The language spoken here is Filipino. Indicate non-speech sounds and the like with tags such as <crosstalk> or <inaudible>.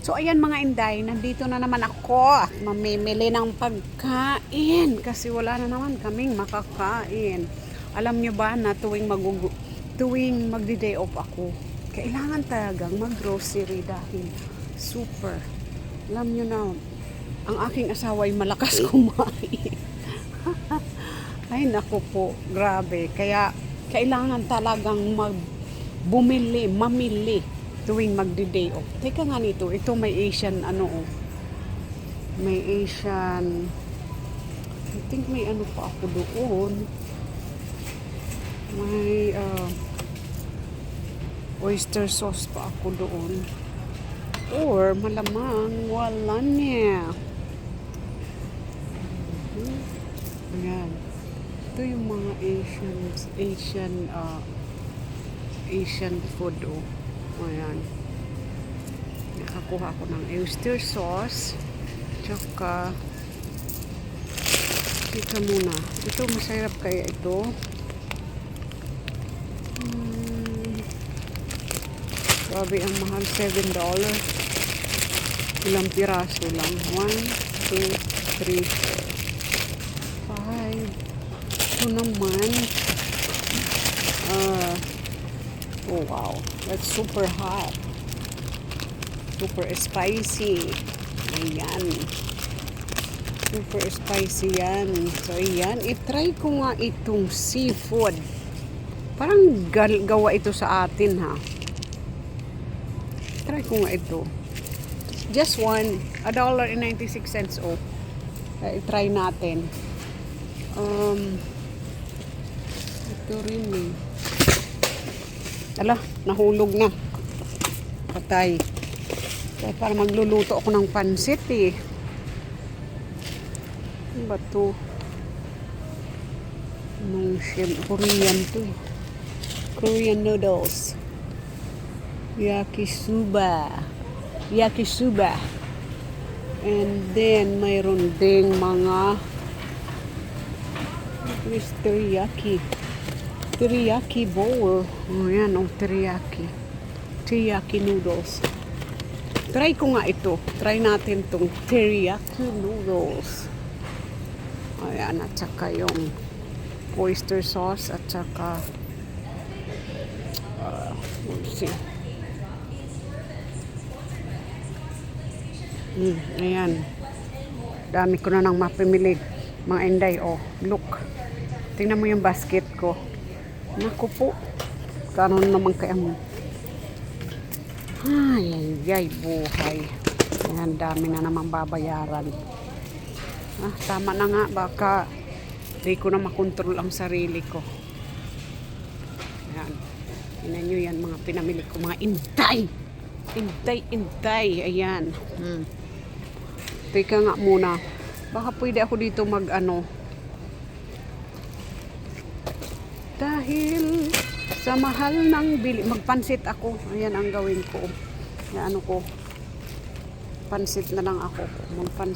So ayan mga inday, nandito na naman ako mamimili ng pagkain kasi wala na naman kaming makakain. Alam nyo ba na tuwing magugu tuwing magdi-day off ako, kailangan talagang mag-grocery dahil super. Alam nyo na, ang aking asawa <laughs> <laughs> ay malakas kumain. ay nako po, grabe. Kaya kailangan talagang mag bumili, mamili tuwing magdi-day off. Teka nga nito, ito may Asian ano oh. May Asian I think may ano pa ako doon. May uh, oyster sauce pa ako doon. Or malamang wala niya. Ayan. Ito yung mga Asian Asian uh, Asian food oh. Ayan. Nakakuha ko ng oyster sauce. Tsaka Ika muna. Ito masarap kaya ito. Hmm. Grabe ang mahal. $7. Ilang piraso lang. 1, 2, 3, 4, 5. Ito naman. Ah. Oh wow. That's super hot. Super spicy. Ayan. Super spicy yan. So, ayan. I-try ko nga itong seafood. Parang gawa ito sa atin, ha? Try ko nga ito. Just one. A dollar and 96 cents off. Uh, i-try natin. Um, ito rin eh. Ala, nahulog na. Patay. Kaya para magluluto ako ng pansit eh. Ba to? Nung shim, Korean to eh. Korean noodles. Yakisoba. Yakisoba. And then, mayroon ding mga Where's teriyaki? Teriyaki bowl. Oh, yan. Oh, teriyaki. Teriyaki noodles. Try ko nga ito. Try natin tong teriyaki noodles. Ayan, at saka yung oyster sauce at saka uh, let's see. Hmm, ayan. Dami ko na nang mapimili. Mga inday, oh. Look. Tingnan mo yung basket ko. Naku po. Kano naman kaya mo. Ay, ay, buhay. Ayan, dami na naman babayaran. Ah, tama na nga. Baka di ko na makontrol ang sarili ko. Ayan. Tingnan nyo yan, mga pinamili ko. Mga intay. Intay, intay. Ayan. Hmm. Teka nga muna. Baka pwede ako dito mag ano. Dahil sa mahal ng bili, magpansit ako. Ayan ang gawin ko. Ayan, ano ko. Pansit na lang ako. Magpans